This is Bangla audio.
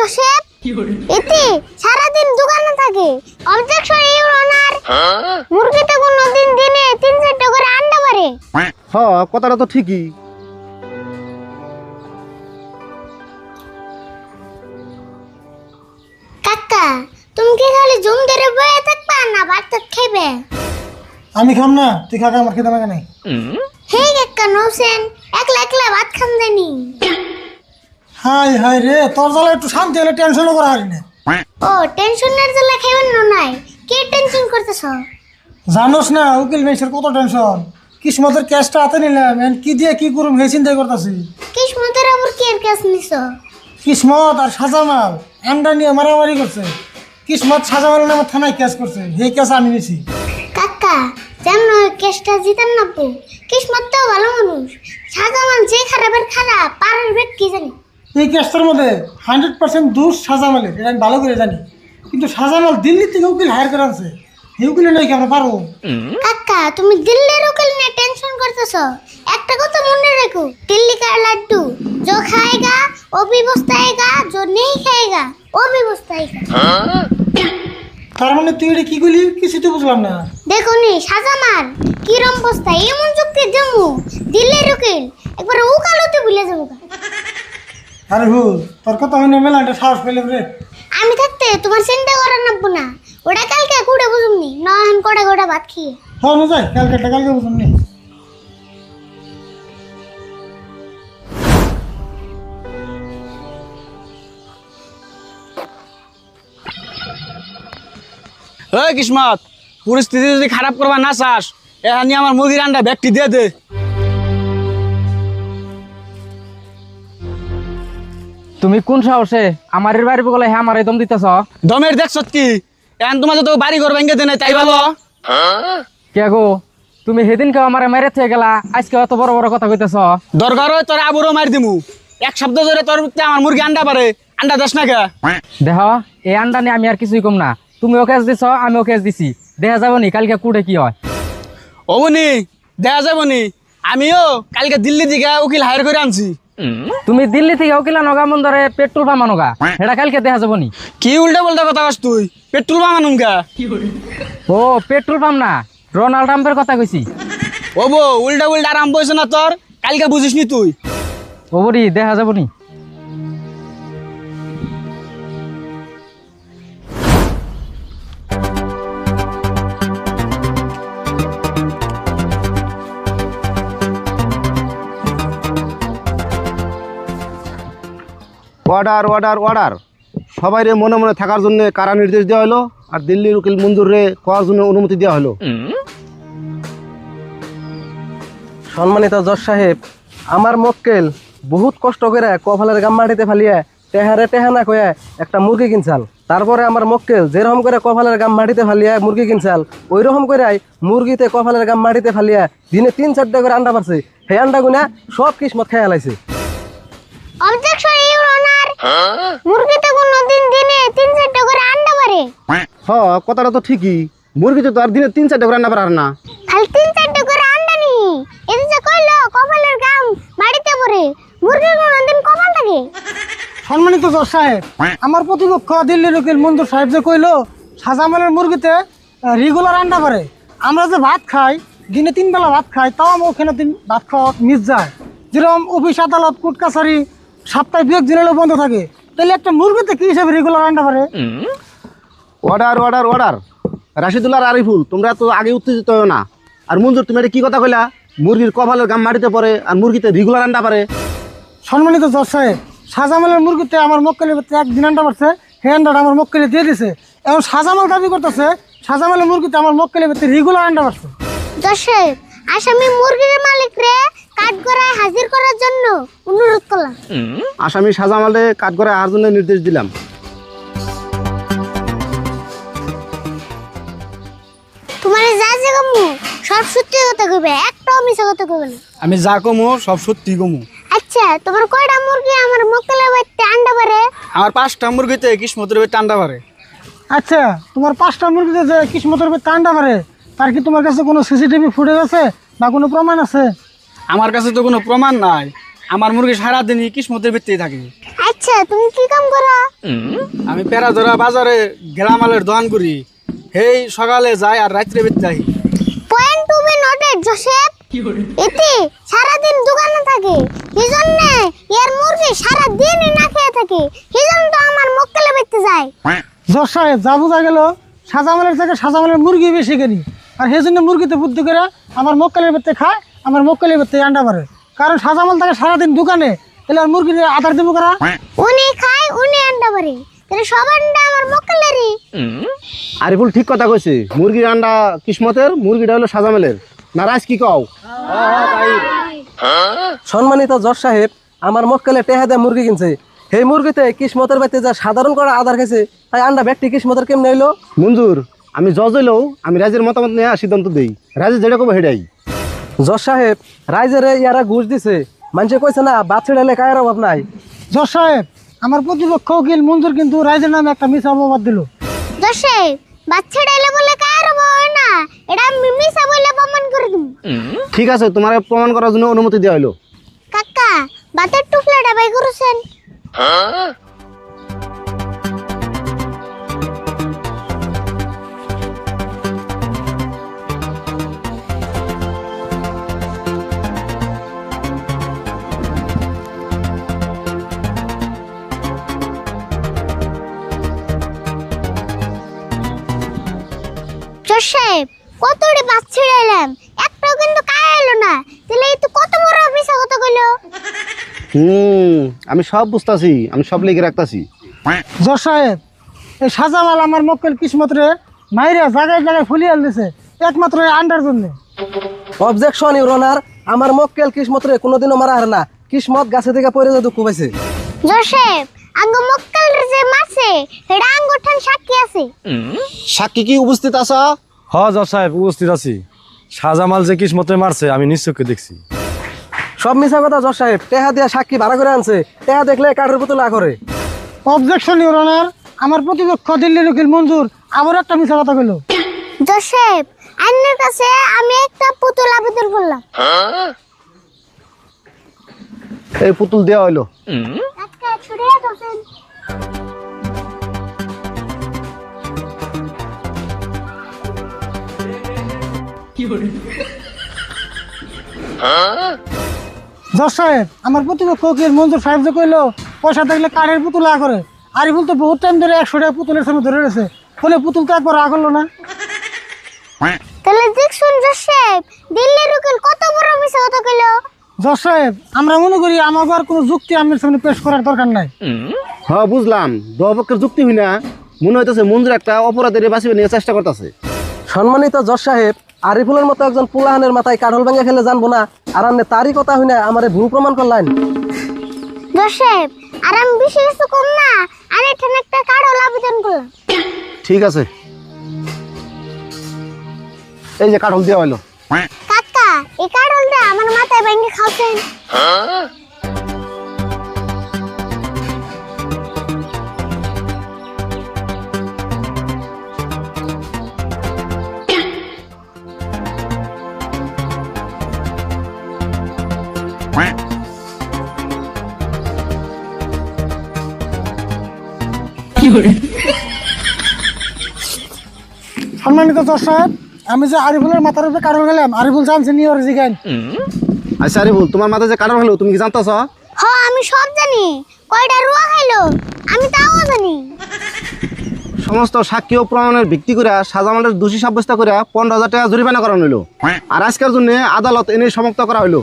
জোসেফ? এতে সারাদিন দোকানে থাকে। অবজেকশন ইউর অনার মুরগিতে কোনো দিন দিনে তিন চারটে করে আন্ডা পারে হ কথাটা তো ঠিকই। কাকা তুমি কি খালি জুম ধরে বয়ে থাকবা না ভাত টাত খাইবে আমি খাম না তুই খাকা আমার খেতে লাগে নাই। হে কাকা নৌসেন একলা একলা ভাত খাম জানি। হাই হাই রে তোর জ্বালা একটু শান্তি হলে টেনশনও করা হারি না। ও টেনশনের জ্বালা খাইবেন না নাই। কে টেনশন করতেছ? জানোস না উকিল মেসের কত টেনশন কিসমতের ক্যাশটা হাতে নিলাম এখন কি দিয়ে কি করুম হে চিন্তাই করতেছি। কিসমতের আবার কি এর কাজ নিছ? কিসমত আর সাজামাল আন্ডা নিয়ে মারামারি করছে। কিসমত সাজামাল নামে থানায় কেস করছে হে কেস আমি নিছি। কাকা যেমন কেসটা জিতান না কিসমত তো ভালো মানুষ। সাজামান যে খারাপের খারাপ পারের বেট কি জানি? এই কেসটার মধ্যে হান্ড্রেড পার্সেন্ট দোষ সাজামালের এটা আমি ভালো করে জানি কিন্তু সাজামাল দিল্লি থেকে উকিল হায়ার করে আনছে এই উকিলে নয় কি আমরা পারবো কাকা তুমি দিল্লির উকিল নিয়ে টেনশন করতেছ একটা কথা মনে রেখো দিল্লি का लड्डू जो खाएगा वो भी पछताएगा जो नहीं खाएगा वो भी पछताएगा তার মানে তুই এটা কি করলি কিছু তো বুঝলাম না দেখো নি সাজামান কিরম বস্তা এমন যুক্তি জমু দিল্লির উকিল একবার উকালতে ভুলে যাবো গা। আরে ভুল তোর কথা হইলে মেলা একটা সাহস পেলে রে। আমি থাকতে তোমার চিন্তা করার নাববো না। ওটা কালকে কুড়ে বুঝুমনি নয়ন কড়া কড়া ভাত খেয়ে। হ্যাঁ না যাই কালকে একটা কালকে বুঝলাম নি কিসমত পরিস্থিতি যদি খারাপ করবা না চাস এখানে আমার মুরগির আন্ডা ব্যাগটি দিয়ে দে। তুমি কোন সাহসে আমার বাড়ি বলে হ্যাঁ আমার দম দিতেছ? দমের দেখছ কি এখন তোমার তো বাড়ি ঘর ভেঙে দে নাই তাই ভালো। কে গো? তুমি সেদিনকে আমার মেরে থেকে গেলা আজকে অত বড় বড় কথা কইতেছ। দরকার হয় তোর আবুরও মারি দিমু। এক শব্দ ধরে তোর আমার মুরগি আন্ডা পারে। আন্ডা দেশ না কে? দেহ এই আন্ডা নিয়ে আমি আর কিছুই কম না। তুমি ওকে দিছ আমি ওকে দিছি। দেখা যাব নি কালকে কুড়ে কি হয়? অবনি দেখা যাব নি। আমিও কালকে দিল্লি থেকে উকিল হায়ার করে আনছি। তুমি দিল্লি থেকে ওকিলা নগা মন ধরে পেট্রোল পাম্প নগা এটা কালকে দেখা যাব নি কি উল্টা পাল্টা কথা কস তুই? পেট্রোল পাম্প আনুমগা ও পেট্রোল পাম্প না রোনাল্ড ট্রাম্পের কথা কইছি। ও বো উল্টা উল্টা আরাম বইছ না তোর? কালকে বুঝিস নি তুই? ও বড়ি দেখা যাব নি অর্ডার অর্ডার অর্ডার সবাই রে মনে মনে থাকার জন্য কারা নির্দেশ দেওয়া হলো? আর দিল্লির উকিল মঞ্জুর রে করার জন্য অনুমতি দেওয়া হলো? সম্মানিত জজ সাহেব আমার মক্কেল বহুত কষ্ট করে কপালের গাম মাটিতে ফালিয়ে টেহারে টেহানা কয়ে একটা মুরগি কিনছাল। তারপরে আমার মক্কেল যেরকম করে কপালের গাম মাটিতে ফালিয়ে মুরগি কিনছাল ওই রকম করে মুরগিতে কপালের গাম মাটিতে ফালিয়ে দিনে তিন চারটা করে আন্ডা পারছে সেই আন্ডা গুনা সব কিসমত খেয়ে লাইছে অবজেকশন ইউর অনার মুরগিতে কোনো দিন দিনে তিন চারটে করে আন্ডা পারে। হ কথাটা তো ঠিকই। মুরগিতে তো আর দিনে তিন চারটে করে রান্না পারার না। খালি তিন চারটে করে আন্ডা নি। এতে যে কইলো কপালের গাম মাটিতে পড়ে। মুরগির কোনো দিন কপাল থাকে? সম্মানিত জজ সাহেব আমার প্রতিপক্ষ দিল্লির উকিল মঞ্জুর সাহেব যে কইলো সাজামালের মুরগিতে রেগুলার আন্ডা করে আমরা যে ভাত খাই দিনে তিন বেলা ভাত খাই তাও আমার ওখানে দিন ভাত খাওয়া মিস যায়। যেরকম অফিস আদালত কোর্ট কাছারি সপ্তাহে দু একদিন হলেও বন্ধ থাকে। তাহলে একটা মুরগিতে কি হিসাবে রেগুলার আন্ডা পারে? অর্ডার অর্ডার অর্ডার রাশিদুল্লাহ আর আরিফুল তোমরা তো আগে উত্তেজিত হও না। আর মঞ্জুর তুমি এটা কি কথা কইলা? মুরগির কপালের গাম মাটিতে পড়ে আর মুরগিতে রেগুলার আন্ডা পারে। সম্মানিত জজ সাহেব সাজামালের মুরগিতে আমার মক্কেলের একদিন আন্ডা পারছে সেই আন্ডাটা আমার মক্কেলে দিয়ে দিছে। এখন সাজামাল দাবি করতেছে সাজামালের মুরগিতে আমার মক্কেলের রেগুলার আন্ডা পারছে। দর্শক আসামি মুরগির মালিক রে কাঠগড়ায় হাজির করার জন্য অনুরোধ করলাম। আসামি সাজামালে কাঠ করে আর জন্য নির্দেশ দিলাম। তোমার যা যে কামু সব সত্যি কথা কইবে একটাও মিছা কথা কইবে না। আমি যা কমু সব সত্যি কমু। আচ্ছা তোমার কয়টা মুরগি আমার মক্কেলের বাড়িতে আন্ডা পারে? আমার পাঁচটা মুরগিতে কিসমতের বেটে আন্ডা পারে। আচ্ছা তোমার পাঁচটা মুরগিতে কিসমতের ভিতরে আন্ডা পারে তার কি তোমার কাছে কোনো সিসিটিভি ফুটেজ আছে বা কোনো প্রমাণ আছে? আমার কাছে তো কোনো প্রমাণ নাই। আমার মুরগি সারাদিনই কিসমতের ভিত্তি থাকে। আচ্ছা তুমি কি কাম করো? আমি পেরাজোড়া বাজারে গেলামালের দোকান করি। সেই সকালে যাই আর রাত্রে ভিত্তি যাই। Point to be noted Joseph. এতে সারাদিন দোকানে থাকে। সেজন্য এর মুরগি সারাদিনই না খেয়ে থাকে। সেজন্য তো আমার মক্কেলে বেচতে যায়। সাহেব যা বোঝা গেল সাজামালের থেকে সাজামালের মুরগি বেশি কিনি আর সেই জন্য মুরগিতে বুদ্ধি করে আমার মক্কালের বেতে খায় আমার মক্কালের বেতে আন্ডা পারে কারণ সাজামাল থাকে সারাদিন দোকানে তাহলে আর মুরগির আধার দেবো করা? উনি খায় উনি আন্ডা পারে তাহলে সব আন্ডা আমার মক্কেলেরই। আরিফুল ঠিক কথা কইছে মুরগির আন্ডা কিসমতের মুরগিটা হলো সাজামেলের। কি কও? সম্মানিত জজ সাহেব আমার মক্কেলে টেহা দিয়ে মুরগি কিনছে। সেই মুরগিতে কিসমতের বাড়িতে যা সাধারণ করা আধার খাইছে তাই আন্ডা ব্যক্তি কিসমতের কেমনে হইল? মঞ্জুর আমি জজ হইলেও আমি রাজের মতামত নিয়ে সিদ্ধান্ত দেই। রাজে যেটা কবে হেডাই জজ সাহেব রাইজেরে ইয়ারা ঘুষ দিছে মানুষে কইছে না বাদ ছেড়ালে কায়ের অভাব নাই। জজ সাহেব আমার প্রতিপক্ষ উকিল মঞ্জুর কিন্তু রাইজের নামে একটা মিস অপবাদ দিল। জোসেফ বাচ্চা ডাইলে বলে কার হয় না এটা আমি মিশা বলে প্রমাণ করে দিব। ঠিক আছে তোমার প্রমাণ করার জন্য অনুমতি দেওয়া হলো কাকা বাতের টুকলাটা বাই করেছেন। জোসেফ কতটি বাস ছেড়ে এলাম? একটাও কিন্তু কায় এলো না। তাহলে এই তো কত বড় মিশা কথা কইলো? হুম আমি সব বুঝতাছি আমি সব লিখে রাখতাছি। জজ সাহেব এই সাজামাল আমার মক্কেল কিসমতরে মাইরা জায়গায় জায়গায় ফুলিয়ে দিছে একমাত্র আন্ডার জন্য। অবজেকশন ইউর অনার আমার মক্কেল কিসমতরে কোনোদিনও মারা হারে না। কিসমত গাছে থেকে পড়ে যা দুঃখ পাইছে। জোসেফ আঙ্গ মক্কেল যে মারছে এটা আঙ্গুঠান সাক্ষী আছে। সাক্ষী কি উপস্থিত আছ? হ জজ সাহেব উপস্থিত আছি। শাহজামাল যে কিসমতে মারছে আমি নিশ্চয়কে দেখছি। সব মিছা কথা জজ সাহেব। টেহা দিয়া সাক্ষী ভাড়া করে আনছে। টেহা দেখলে কাঠের পুতুলা করে। অবজেকশন ইউর অনার আমার প্রতিপক্ষ দিল্লির উকিল মঞ্জুর। আবার একটা মিশা কথা কইলো। জোসেফ আইনের কাছে আমি একটা পুতুল আবেদন করলাম। এই পুতুল দেওয়া হইল। জজ সাহেব আমার প্রতিপক্ষ উকিল মঞ্জুর সাহেব যে কইলো পয়সা দেখলে কাঠের পুতুলা করে? আরিফুল তো বহুত টাইম ধরে একশো টাকা পুতুলের সামনে ধরে রয়েছে। ফলে পুতুল তো একবার রাগ হলো না। তাহলে দেখছুন জোসেফ দিল্লির উকিল কত বড় মিশা কথা কইলো? জজ সাহেব আমরা মনে করি আমাকে আর কোনো যুক্তি আমার সামনে পেশ করার দরকার নাই। হ্যাঁ বুঝলাম। যুক্তি হই না। মনে হইতেছে মঞ্জুর একটা অপরাধের বাঁচিয়ে নিয়ে চেষ্টা করতেছে। সম্মানিত জজ সাহেব আরিফুলের মতো একজন পুলাহানের মাথায় কাঠল ভেঙে খেলে জানব না। আর আপনি তারই কথা হই না আমারে ভুল প্রমাণ করলেন। জোসেফ আর আমি বেশি কিছু কম না। আর এখানে একটা কার্ড আবেদন করলাম। ঠিক আছে। এই যে কাঠল দেওয়া হইল। কাকা এই আমার মাথায় ভেঙে খাওছেন সম্মানিত জজ সাহেব আমি যে আরিফুলের মাথার উপরে কারণ গেলাম আরিফুল জানছে নিয়ে ওর জিগাইন আচ্ছা আরিফুল তোমার মাথায় যে কাঠল হলো তুমি কি জানতাছ? হ আমি সব জানি। কয়টা রুয়া খাইলো? আমি তাও জানি। সমস্ত সাক্ষী ও প্রমাণের ভিত্তি করে সাজামালের দোষী সাব্যস্ত করে পনেরো হাজার টাকা জরিমানা করানো হইল। আর আজকের জন্য আদালত এনে সমাপ্ত করা হইল।